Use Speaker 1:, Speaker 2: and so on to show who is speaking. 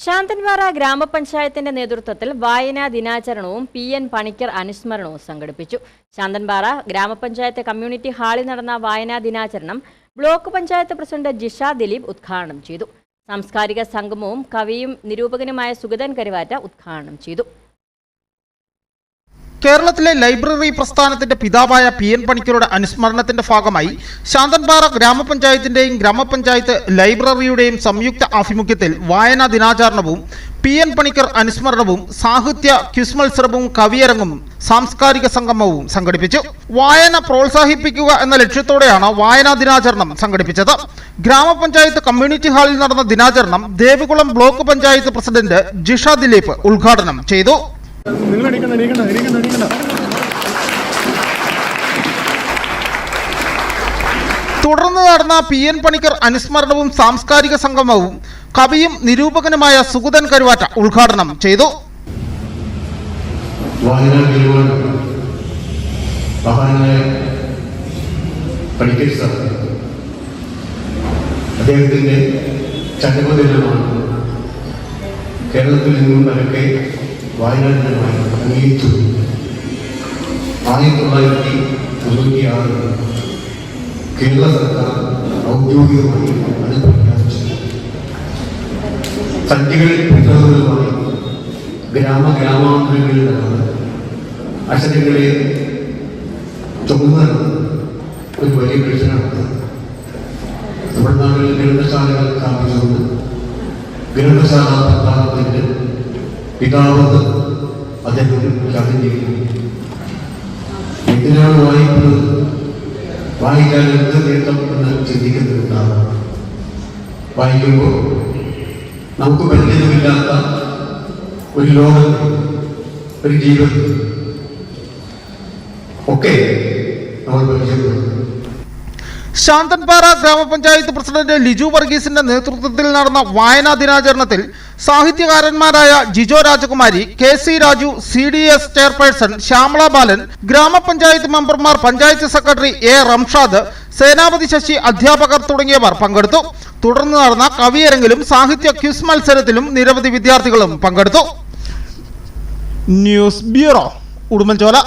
Speaker 1: ശാന്തൻപാറ ഗ്രാമപഞ്ചായത്തിന്റെ നേതൃത്വത്തിൽ വായനാ ദിനാചരണവും പി എൻ പണിക്കർ അനുസ്മരണവും സംഘടിപ്പിച്ചു. ശാന്തൻപാറ ഗ്രാമപഞ്ചായത്ത് കമ്മ്യൂണിറ്റി ഹാളിൽ നടന്ന വായനാ ദിനാചരണം ബ്ലോക്ക് പഞ്ചായത്ത് പ്രസിഡന്റ് ജിഷ ദിലീപ് ഉദ്ഘാടനം ചെയ്തു. സാംസ്കാരിക സംഗമവും കവിയും നിരൂപകനുമായ സുഗതൻ കരുവാറ്റ ഉദ്ഘാടനം ചെയ്തു.
Speaker 2: കേരളത്തിലെ ലൈബ്രറി പ്രസ്ഥാനത്തിന്റെ പിതാവായ പി എൻ പണിക്കരുടെ അനുസ്മരണത്തിന്റെ ഭാഗമായി ശാന്തൻപാറ ഗ്രാമപഞ്ചായത്തിന്റെയും ഗ്രാമപഞ്ചായത്ത് ലൈബ്രറിയുടെയും സംയുക്ത ആഭിമുഖ്യത്തിൽ വായനാ ദിനാചരണവും പി എൻ പണിക്കർ അനുസ്മരണവും സാഹിത്യ ക്വിസ് മത്സരവും കവിയരങ്ങും സാംസ്കാരിക സംഗമവും സംഘടിപ്പിച്ചു. വായന പ്രോത്സാഹിപ്പിക്കുക എന്ന ലക്ഷ്യത്തോടെയാണ് വായനാ ദിനാചരണം സംഘടിപ്പിച്ചത്. ഗ്രാമപഞ്ചായത്ത് കമ്മ്യൂണിറ്റി ഹാളിൽ നടന്ന ദിനാചരണം ദേവികുളം ബ്ലോക്ക് പഞ്ചായത്ത് പ്രസിഡന്റ് ജിഷ ദിലീപ് ഉദ്ഘാടനം ചെയ്തു.
Speaker 3: നിങ്ങൾ അടിക്കണ്ട അടിക്കണ്ട അടിക്കണ്ട അടിക്കണ്ട
Speaker 2: തുടർന്ന് നടന്ന പി എൻ പണിക്കർ അനുസ്മരണവും സാംസ്കാരിക സംഗമവും കവിയും നിരൂപകനുമായ സുഗതൻ കരുവാറ്റ ഉദ്ഘാടനം ചെയ്തു.
Speaker 4: അദ്ദേഹത്തിന്റെ ചരമദിനമാണ് കേരളത്തിൽ നിന്നും വായനാ ദിനമായി അംഗീകരിച്ചു ആയിരത്തി തൊള്ളായിരത്തി തൊണ്ണൂറ്റി ആറ് കേരള സർക്കാർ ഔദ്യോഗികമായി അത് പ്രഖ്യാപിച്ചു സന്ധികളിൽ പുസ്തകങ്ങളുമായി ഗ്രാമ ഗ്രാമാന്തരങ്ങളിൽ നടന്ന് അക്ഷരങ്ങളെ ചുമന്ന് ഒരു വലിയ പ്രശ്നമാണ് നമ്മുടെ നാടുകളിൽ ഗ്രന്ഥശാലകൾ സ്ഥാപിച്ചുകൊണ്ട് ഗ്രന്ഥശാല പ്രസ്ഥാനത്തിന്റെ പിതാവ് അദ്ദേഹം ചെയ്യുന്നു എന്തിനാണ് വായിക്കുന്നത്? വായിക്കാൻ എന്ത് നേട്ടം എന്ന് ചിന്തിക്കുന്നുണ്ടാവും. വായിക്കുമ്പോൾ നമുക്ക് പരിചയമില്ലാത്ത ഒരു ലോകം ഒരു ജീവിതം ഒക്കെ നമ്മൾ പരിചയപ്പെടുന്നു
Speaker 2: ശാന്തൻപാറ ഗ്രാമപഞ്ചായത്ത് പ്രസിഡന്റ് ലിജു വർഗീസിന്റെ നേതൃത്വത്തിൽ നടന്ന വായനാ ദിനാചരണത്തിൽ സാഹിത്യകാരന്മാരായ Jijo Rajakumari K C Raju C D S chairperson Shyamala Balan ഗ്രാമപഞ്ചായത്ത് മെമ്പർമാർ പഞ്ചായത്ത് സെക്രട്ടറി എ റംഷാദ് സേനാപതി ശശി അധ്യാപകർ തുടങ്ങിയവർ പങ്കെടുത്തു. തുടർന്ന് നടന്ന കവിയരങ്ങിലും സാഹിത്യ ക്വിസ് മത്സരത്തിലും നിരവധി വിദ്യാർത്ഥികളും പങ്കെടുത്തു. News bureau Udumbanchola.